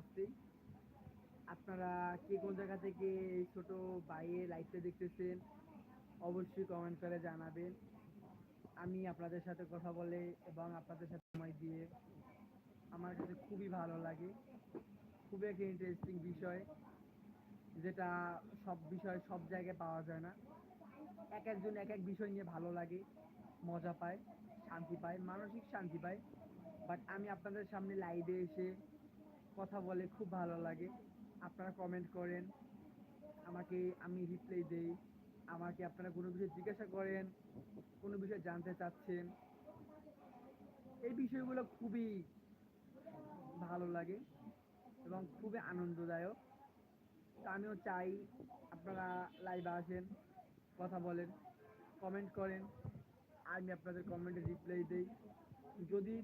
আছি। আপনারা কে কোন জায়গা থেকে এই ছোট ভাইয়ের লাইভটা দেখতেছেন, অবশ্যই কমেন্ট করে জানাবেন। আমি আপনাদের সাথে কথা বলে এবং আপনাদের সাথে সময় দিয়ে আমার কাছে খুবই ভালো লাগে। খুবই একটা ইন্টারেস্টিং বিষয়, যেটা সব বিষয় সব জায়গায় পাওয়া যায় না। এক একজন এক এক বিষয় নিয়ে ভালো লাগে, মজা পায়, শান্তি পায়, মানসিক শান্তি পায়। বাট আমি আপনাদের সামনে লাইভে এসে কথা বলে খুব ভালো লাগে। আপনারা কমেন্ট করেন, আমাকে আমি রিপ্লাই দেই, আমাকে আপনারা কোনো বিষয়ে জিজ্ঞাসা করেন, কোনো বিষয়ে জানতে চাচ্ছেন। এই বিষয়গুলো খুবই ভালো লাগে এবং খুবই আনন্দদায়ক। তো আমিও চাই আপনারা লাইভে আসেন, কথা বলেন কমেন্ট করেন। আমি আপনাদের কমেন্টে রিপ্লাই দেই। যদি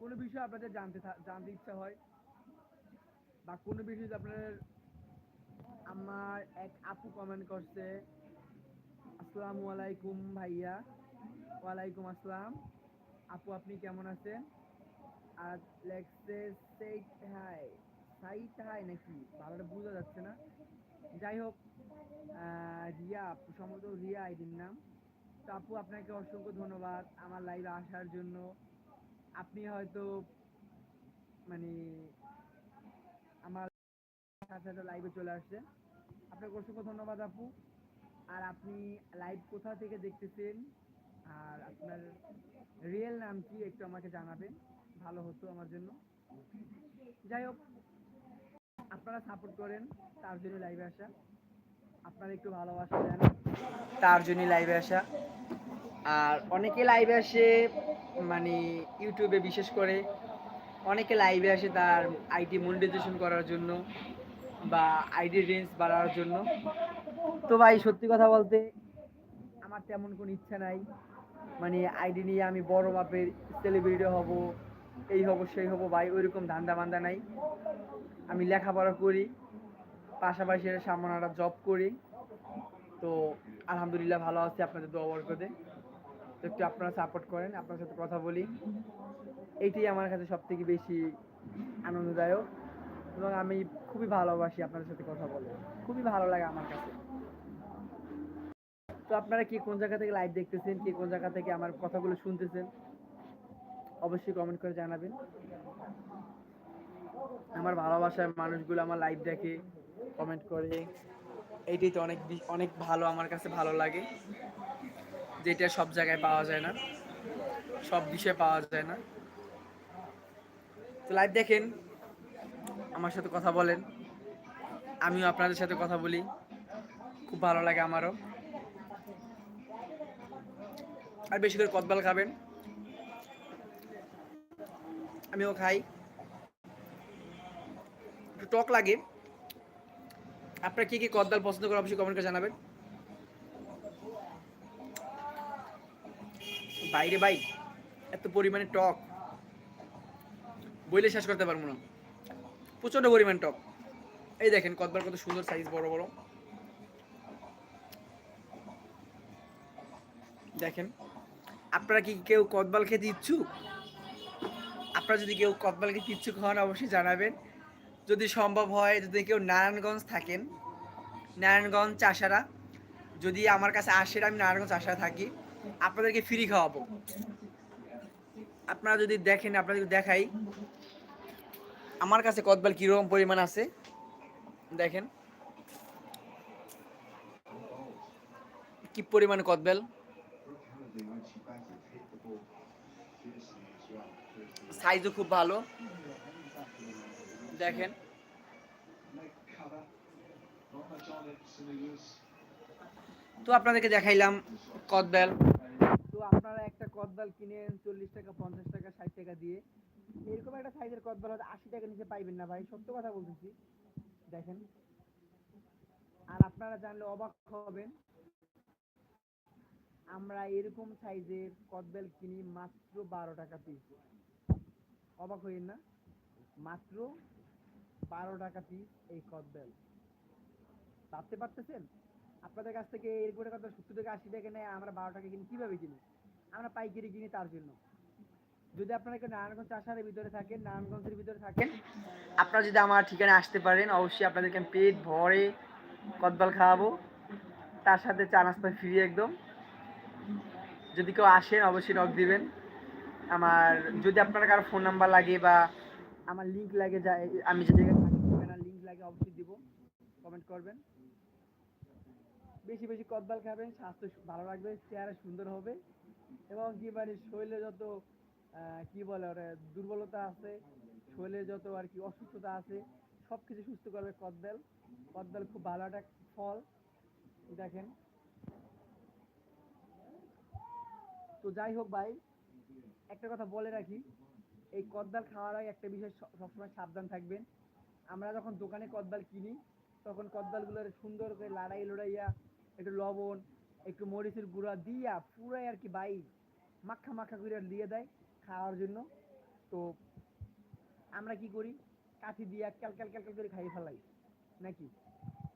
কোনো বিষয় আপনাদের জানতে জানতে ইচ্ছা হয়? বা কোনো বিষয় আপনাদের আমার এক আপু কমেন্ট করছে, আসসালামু আলাইকুম ভাইয়া, ওয়ালাইকুম আসসালাম। আপু, আপনি কেমন আছেন? আর লেখছে সেইট হাই, সাইট হাই নাকি? ভালোটা বোঝা যাচ্ছে না। যাই হোক রিয়া আপু, সম্ভবত রিয়া আইডির নাম। তো আপু, আপনাকে অসংখ্য ধন্যবাদ আমার লাইভে আসার জন্য। আপনি হয়তো মানে আমার সাথে লাইভে চলে আসছেন আপনাকে অসংখ্য ধন্যবাদ আপু। আর আপনি লাইভ কোথা থেকে দেখতেছেন? আর আপনার রিয়েল নাম কি একটু আমাকে জানাবেন। ভালো হতো আমার জন্য। যাই হোক, আপনারা সাপোর্ট করেন, তার জন্য লাইভে আসা। আপনারা একটু ভালোবাসা দেন, তার জন্য লাইভে আসা। আর অনেকে লাইভে আসে মানে ইউটিউবে বিশেষ করে অনেকে লাইভে আসে তার আইডি মনিটাইজেশন করার জন্য বা আইডি রেঞ্জ বাড়ানোর জন্য। তো ভাই, সত্যি কথা বলতে আমার তেমন কোনো ইচ্ছা নাই। মানে আইডি নিয়ে আমি বড় মাপের সেলিব্রিটি হব, এই হব, সেই হব ভাই, ওইরকম ধান্দা বান্দা নাই। আমি লেখাপড়া করি, পাশাপাশি সামনে একটা জব করি। তো আলহামদুলিল্লাহ ভালো আছি আপনাদের দোয়া বরকতে। একটু আপনারা সাপোর্ট করেন, আপনার সাথে কথা বলি। এইটাই আমার কাছে সব থেকে বেশি আনন্দদায়ক এবং আমি খুবই ভালোবাসি আপনাদের সাথে কথা বলে। খুবই ভালো লাগে আমার কাছে। তো আপনারা কি কোন জায়গা থেকে লাইভ দেখতেছেন, কি কোন জায়গা থেকে আমার কথাগুলো শুনতেছেন, অবশ্যই কমেন্ট করে জানাবেন। আমার ভালোবাসার মানুষগুলো আমার লাইভ দেখে কমেন্ট করে। এইটাই তো অনেক অনেক ভালো, আমার কাছে ভালো লাগে। যেটা সব জায়গায় পাওয়া যায় না, সব বিষয়ে পাওয়া যায় না। তো লাইভ দেখেন, আমার সাথে কথা বলেন। আমিও আপনাদের সাথে কথা বলি। খুব ভালো লাগে আমারও। আর বেশি করে কদবাল খাবেন। আমিও খাই। একটু টক লাগে। আপনারা কি কি কদদাল পছন্দ করেন অবশ্যই কমেন্ট করে জানাবেন। বাইরে বাই এত পরিমাণে টক। বইলে শেষ করতে পারব না। প্রচণ্ড পরিমাণ টক। এই দেখেন কদবার কত সুন্দর সাইজ বড় বড়। দেখেন, আপনারা কি কেউ কদবাল খেতে ইচ্ছুক? আপনারা যদি কেউ কদবাল খেতে ইচ্ছুক হন, অবশ্যই জানাবেন। যদি সম্ভব হয়, যদি কেউ নারায়ণগঞ্জ থাকেন, নারায়ণগঞ্জ চাষারা, যদি আমার কাছে আসেন, আমি নারায়ণগঞ্জ চাষারা থাকি। আপনাদেরকে ফ্রি খাওয়াবো। আপনারা যদি দেখেন আপনাদেরকে দেখাই। আমার কাছে কদবাল কীরকম পরিমাণ আছে? দেখেন। কি পরিমাণ কদবেল? সাইজও খুব ভালো। দেখেন। তো আপনাদেরকে দেখাইলাম কদবেল। আপনারা একটা কদবেল কিনেন, চল্লিশ টাকা, পঞ্চাশ টাকা, ষাট টাকা দিয়ে। এরকম একটা সাইজের কদবেল হয়তো আশি টাকা নিচে পাইবেন না ভাই, সত্য কথা বলতেছি। দেখেন। আর আপনারা জানলে অবাক হবেন, আমরা এরকম সাইজের কদবেল কিনি মাত্র বারো টাকা পিস অবাক হইন না? মাত্র বারো টাকা পিস এই কদবেল। ভাবতে পারতেছেন? আপনাদের কাছ থেকে এরকম কথা সত্তর টাকা আশি টাকা নেয়, আমরা বারো টাকা কিনি কীভাবে কিনি আমরা পাইকারি কিনি তার জন্য। যদি আপনারা কেউ নারায়ণগঞ্জ চাষারের ভিতরে থাকেন, নারায়ণগঞ্জের ভিতরে থাকেন, আপনারা যদি আমার ঠিকানায় আসতে পারেন, অবশ্যই আপনাদেরকে আমি পেট ভরে কদবাল খাওয়াবো। তার সাথে চা নাস্তা ফ্রি একদম। যদি কেউ আসেন, অবশ্যই নক দিবেন। আমার, যদি আপনার কারও ফোন নাম্বার লাগে বা আমার লিঙ্ক লাগে যায় আমি যে জায়গায় থাকি ঠিকানার লিঙ্ক লাগে, অবশ্যই দিব। কমেন্ট করবেন। বেশি বেশি কদবাল খাবেন, স্বাস্থ্য ভালো রাখবে, চেহারা সুন্দর হবে। এবং কি মানে শরীরে যত কি বলে ওরা, দুর্বলতা আছে, শরীরে যত আর কি অসুস্থতা আছে সব কিছু সুস্থ করবে কদবেল। কদবেল খুব ভালো একটা ফল। দেখেন। তো যাই হোক ভাই, একটা কথা বলে রাখি, এই কদবেল খাওয়ার আগে একটা বিষয় সবসময় সাবধান থাকবেন। আমরা যখন দোকানে কদবেল কিনি, তখন কদবেলগুলোর সুন্দর করে লাড়াই লড়াইয়া একটু লবণ একটু মরিচের গুঁড়া দিয়া পুরাই আর কি বাই মাখা মাখা করে দিয়ে দেয় খাওয়ার জন্য। তো আমরা কি করি? কাঠি দিয়া ক্যাল ক্যাল ক্যাল করে খাইয়ে ফেলাই, নাকি?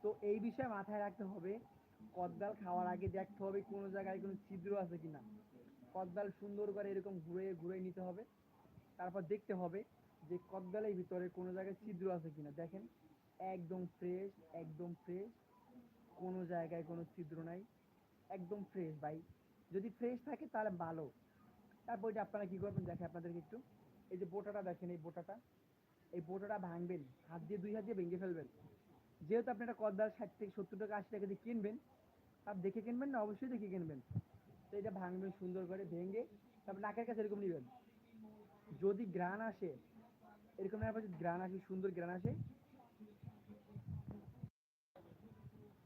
তো এই বিষয়ে মাথায় রাখতে হবে, কদবেল খাওয়ার আগে দেখতে হবে কোনো জায়গায় কোনো ছিদ্র আছে কিনা। কদ্দাল সুন্দর করে এরকম ঘুরে ঘুরে নিতে হবে। তারপর দেখতে হবে যে কদ্দালের ভিতরে কোনো জায়গায় ছিদ্র আছে কিনা। দেখেন, একদম ফ্রেশ একদম ফ্রেশ কোনো জায়গায় কোনো ছিদ্র নাই। একদম ফ্রেশ ভাই। যদি ফ্রেশ থাকে তাহলে ভালো। তারপর এটা আপনারা কি করবেন দেখেন আপনাদেরকে একটু। এই যে বোটাটা দেখেন, এই বোটাটা। এই বোটাটা ভাঙবেন, হাত দিয়ে, দুই হাত দিয়ে ভেঙে ফেলবেন। যেহেতু আপনি একটা কদদার ষাট থেকে সত্তর টাকা, আশি টাকা দিয়ে কিনবেন তার দেখে কিনবেন না, অবশ্যই দেখে কিনবেন। তো এটা ভাঙবেন, সুন্দর করে ভেঙে, তারপর নাকের কাছে এরকম নেবেন। যদি গ্রান আসে, এরকম ব্যাপার যদি গ্রান আসে, সুন্দর গ্রান আসে,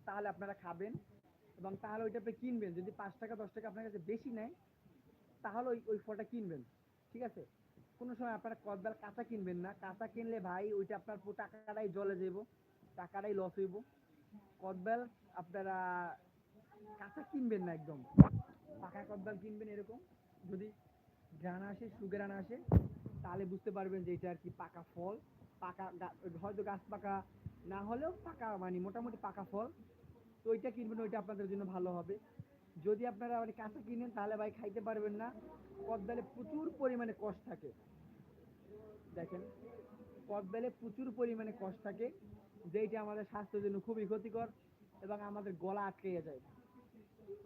তাহলে আপনারা খাবেন। এবং তাহলে ওইটা আপনি কিনবেন। যদি পাঁচ টাকা, দশ টাকা আপনার কাছে বেশি নেয়, তাহলে ওই ওই ফলটা কিনবেন। ঠিক আছে? কোনো সময় আপনারা কদবেল কাঁচা কিনবেন না। কাঁচা কিনলে ভাই, ওইটা আপনার টাকাটাই জলে যাব টাকাটাই লস হইব। কদবেল আপনারা কাঁচা কিনবেন না একদম। পাকা কদবেল কিনবেন এরকম। যদি গ্রান আসে সুগ্রান আসে, তাহলে বুঝতে পারবেন যে এটা আর কি পাকা ফল। পাকা হয়তো গাছ পাকা না হলেও পাকা মানে মোটামুটি পাকা ফল। তো ওইটা কিনবেন, ওইটা আপনাদের জন্য ভালো হবে। যদি আপনারা মানে কাঁচা কিনেন, তাহলে ভাই খাইতে পারবেন না। কদ্দালে প্রচুর পরিমাণে কষ থাকে। দেখেন কদ্দালে প্রচুর পরিমাণে কষ থাকে যেইটা আমাদের স্বাস্থ্যের জন্য খুবই ক্ষতিকর এবং আমাদের গলা আটকে যায়।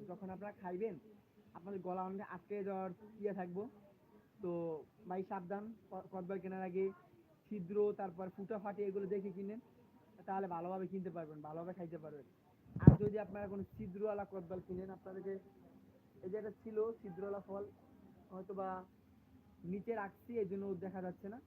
যখন আপনারা খাইবেন, আপনাদের গলা অনেক আটকে যাওয়ার ইয়ে থাকব। তো ভাই সাবধান ক- কদবেল কেনার আগে ছিদ্র, তারপর ফুটা ফাটি এগুলো দেখে কিনেন, তাহলে ভালোভাবে কিনতে পারবেন, ভালোভাবে খাইতে পারবেন। আর যদি আপনারা কোনো ছিদ্রওয়ালা কদবেল কিনেন, আপনাদেরকে এই যে একটা ছিল ছিদ্রওয়ালা ফল হয়তো বা নিচে রাখছি এই জন্য দেখা যাচ্ছে না।